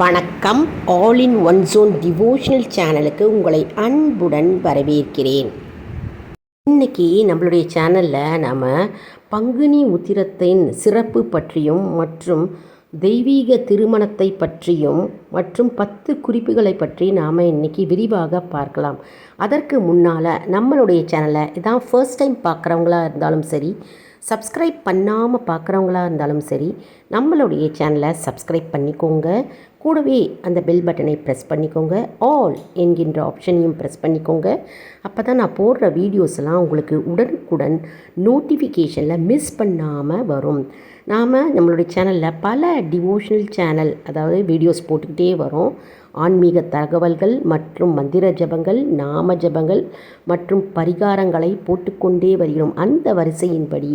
வணக்கம். All in one zone devotional சேனலுக்கு உங்களை அன்புடன் வரவேற்கிறேன். இன்னைக்கு நம்மளுடைய சேனலில் நாம் பங்குனி உத்திரத்தின் சிறப்பு பற்றியும் மற்றும் தெய்வீக திருமணத்தை பற்றியும் மற்றும் பத்து குறிப்புகளை பற்றி நாம் இன்றைக்கி விரிவாக பார்க்கலாம். அதற்கு முன்னால் நம்மளுடைய சேனலை இதான் ஃபர்ஸ்ட் டைம் பார்க்குறவங்களா இருந்தாலும் சரி சப்ஸ்கிரைப் பண்ணாமல் பார்க்குறவங்களா இருந்தாலும் சரி நம்மளுடைய சேனலை சப்ஸ்கிரைப் பண்ணிக்கோங்க. கூடவே அந்த பெல் பட்டனை ப்ரெஸ் பண்ணிக்கோங்க. ஆல் என்கின்ற ஆப்ஷனையும் ப்ரெஸ் பண்ணிக்கோங்க. அப்போ தான் நான் போடுற வீடியோஸ்லாம் உங்களுக்கு உடனுக்குடன் நோட்டிஃபிகேஷனில் மிஸ் பண்ணாமல் வரும். நாம் நம்மளுடைய சேனலில் பல டிவோஷனல் சேனல் அதாவது வீடியோஸ் போட்டுக்கிட்டே வரோம். ஆன்மீக தகவல்கள் மற்றும் மந்திர ஜபங்கள் நாம ஜபங்கள் மற்றும் பரிகாரங்களை போட்டுக்கொண்டே வருகிறோம். அந்த வரிசையின்படி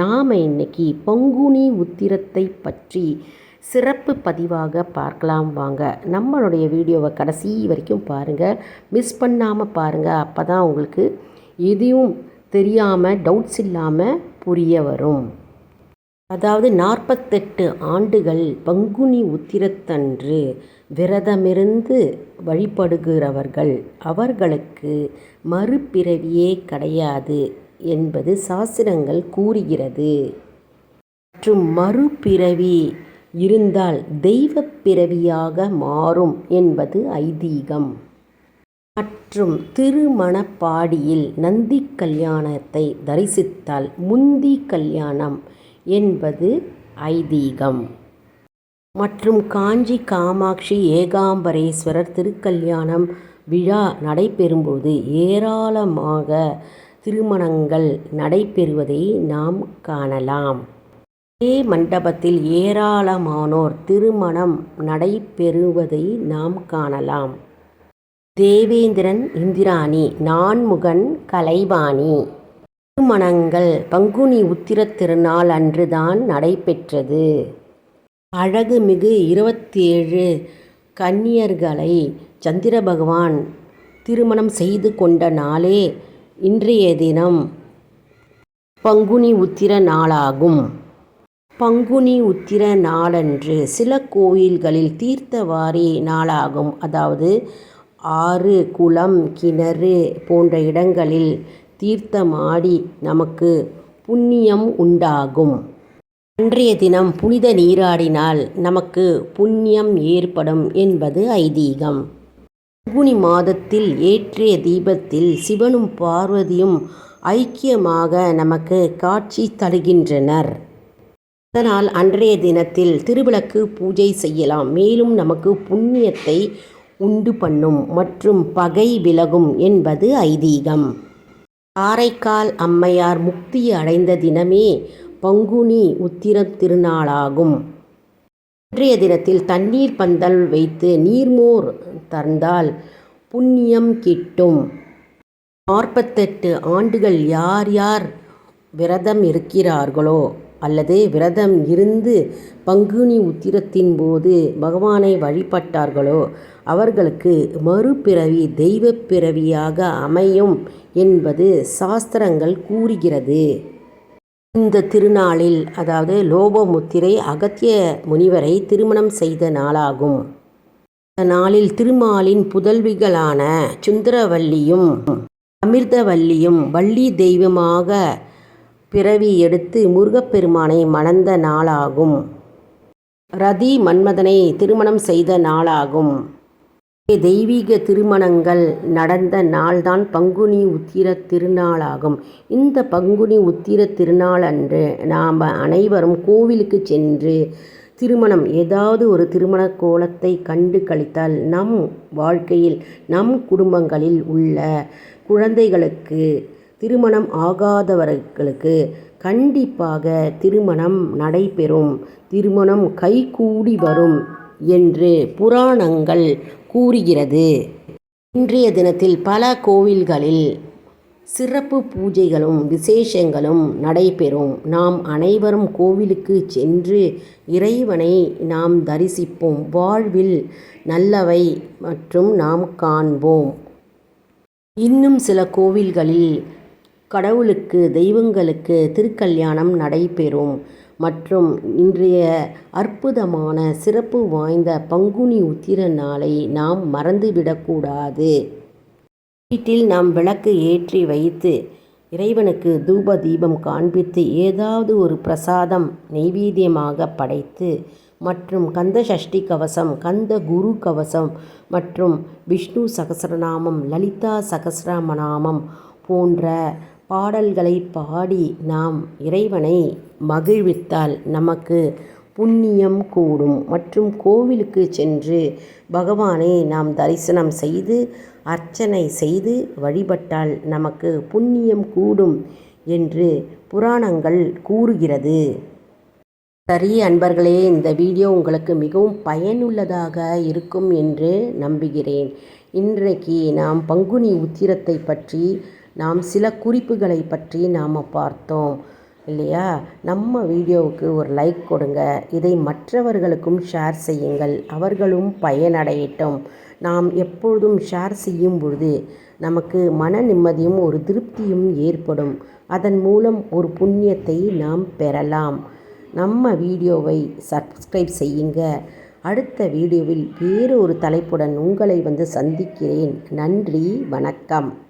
நாம் இன்னைக்கு பங்குனி உத்திரத்தை பற்றி சிறப்பு பதிவாக பார்க்கலாம் வாங்க. நம்மளுடைய வீடியோவை கடைசி வரைக்கும் பாருங்கள் மிஸ் பண்ணாமல் பாருங்கள் அப்போ தான் உங்களுக்கு எதையும் தெரியாமல் டவுட்ஸ் இல்லாமல் புரிய வரும். அதாவது நாற்பத்தெட்டு ஆண்டுகள் பங்குனி உத்திரத்தன்று விரதமிருந்து வழிபடுகிறவர்கள் அவர்களுக்கு மறுபிறவியே கிடையாது என்பது சாஸ்திரங்கள் கூறுகிறது. மற்றும் மறுபிறவி இருந்தால் தெய்வ பிறவியாக மாறும் என்பது ஐதீகம். மற்றும் திருமணப்பாடியில் நந்தி கல்யாணத்தை தரிசித்தால் முந்தி கல்யாணம் என்பது ஐதீகம். மற்றும் காஞ்சி காமாட்சி ஏகாம்பரேஸ்வரர் திருக்கல்யாணம் விழா நடைபெறும்போது ஏராளமாக திருமணங்கள் நடைபெறுவதை நாம் காணலாம். இதே மண்டபத்தில் ஏராளமானோர் திருமணம் நடைபெறுவதை நாம் காணலாம். தேவேந்திரன் இந்திராணி நான்முகன் கலைவாணி. திருமணங்கள் பங்குனி உத்திரத் திருநாள் அன்றுதான் நடைபெற்றது. அழகுமிகு இருபத்தேழு கன்னியர்களை சந்திர பகவான் திருமணம் செய்து கொண்ட நாளே இன்றைய தினம். பங்குனி உத்திர நாளாகும். பங்குனி உத்திர நாளன்று சில கோயில்களில் தீர்த்தவாரி நாளாகும். அதாவது ஆறு குளம் கிணறு போன்ற இடங்களில் தீர்த்தமாடி நமக்கு புண்ணியம் உண்டாகும். அன்றைய தினம் புனித நீராடினால் நமக்கு புண்ணியம் ஏற்படும் என்பது ஐதீகம். பங்குனி மாதத்தில் ஏற்றிய தீபத்தில் சிவனும் பார்வதியும் ஐக்கியமாக நமக்கு காட்சி தருகின்றனர். அதனால் அன்றைய தினத்தில் திருவிளக்கு பூஜை செய்யலாம். மேலும் நமக்கு புண்ணியத்தை உண்டு பண்ணும் மற்றும் பகை விலகும் என்பது ஐதீகம். காரைக்கால் அம்மையார் முக்தி அடைந்த தினமே பங்குனி உத்திர திருநாளாகும். இன்றைய தினத்தில் தண்ணீர் பந்தல் வைத்து நீர்மோர் தந்தால் புண்ணியம் கிட்டும். நாற்பத்தெட்டு ஆண்டுகள் யார் யார் விரதம் இருக்கிறார்களோ அல்லது விரதம் இருந்து பங்குனி உத்திரத்தின் போது பகவானை வழிபட்டார்களோ அவர்களுக்கு மறுபிறவி தெய்வ பிறவியாக அமையும் என்பது சாஸ்திரங்கள் கூறுகிறது. இந்த திருநாளில் அதாவது லோபமுத்திரை அகத்திய முனிவரை திருமணம் செய்த நாளாகும். இந்த நாளில் திருமாலின் புதல்விகளான சுந்தரவல்லியும் அமிர்தவல்லியும் வள்ளி தெய்வமாக பிறவி எடுத்து முருகப்பெருமானை மணந்த நாளாகும். ரதி மன்மதனை திருமணம் செய்த நாளாகும். தெய்வீக திருமணங்கள் நடந்த நாள்தான் பங்குனி உத்திர திருநாளாகும். இந்த பங்குனி உத்திர திருநாள் அன்று நாம் அனைவரும் கோவிலுக்கு சென்று திருமணம் ஏதாவது ஒரு திருமண கோலத்தை கண்டு கழித்தால் நம் வாழ்க்கையில் நம் குடும்பங்களில் உள்ள குழந்தைகளுக்கு திருமணம் ஆகாதவர்களுக்கு கண்டிப்பாக திருமணம் நடைபெறும். திருமணம் கைகூடி வரும் என்று புராணங்கள் கூறுகிறது. இன்றைய தினத்தில் பல கோவில்களில் சிறப்பு பூஜைகளும் விசேஷங்களும் நடைபெறும். நாம் அனைவரும் கோவிலுக்கு சென்று இறைவனை நாம் தரிசிப்போம். வாழ்வில் நல்லவை மற்றும் நாம் காண்போம். இன்னும் சில கோவில்களில் கடவுளுக்கு தெய்வங்களுக்கு திருக்கல்யாணம் நடைபெறும். மற்றும் இன்றைய அற்புதமான சிறப்பு வாய்ந்த பங்குனி உத்திர நாளை நாம் மறந்துவிடக்கூடாது. வீட்டில் நாம் விளக்கு ஏற்றி வைத்து இறைவனுக்கு தூப தீபம் காண்பித்து ஏதாவது ஒரு பிரசாதம் நெய்வேத்தியமாக படைத்து மற்றும் கந்த சஷ்டி கவசம் கந்த குரு கவசம் மற்றும் விஷ்ணு சகசரநாமம் லலிதா சகசரநாமம் போன்ற பாடல்களை பாடி நாம் இறைவனை மகிழ்வித்தால் நமக்கு புண்ணியம் கூடும். மற்றும் கோவிலுக்கு சென்று பகவானை நாம் தரிசனம் செய்து அர்ச்சனை செய்து வழிபட்டால் நமக்கு புண்ணியம் கூடும் என்று புராணங்கள் கூறுகிறது. சரி அன்பர்களே இந்த வீடியோ உங்களுக்கு மிகவும் பயனுள்ளதாக இருக்கும் என்று நம்புகிறேன். இன்றைக்கு நாம் பங்குனி உத்திரத்தை பற்றி நாம் சில குறிப்புகளை பற்றி நாம் பார்த்தோம் இல்லையா? நம்ம வீடியோவுக்கு ஒரு லைக் கொடுங்க. இதை மற்றவர்களுக்கும் ஷேர் செய்யுங்கள். அவர்களும் பயனடையட்டும். நாம் எப்பொழுதும் ஷேர் செய்யும் பொழுது நமக்கு மன நிம்மதியும் ஒரு திருப்தியும் ஏற்படும். அதன் மூலம் ஒரு புண்ணியத்தை நாம் பெறலாம். நம்ம வீடியோவை சப்ஸ்கிரைப் செய்யுங்க. அடுத்த வீடியோவில் வேறு ஒரு தலைப்புடன் உங்களை வந்து சந்திக்கிறேன். நன்றி வணக்கம்.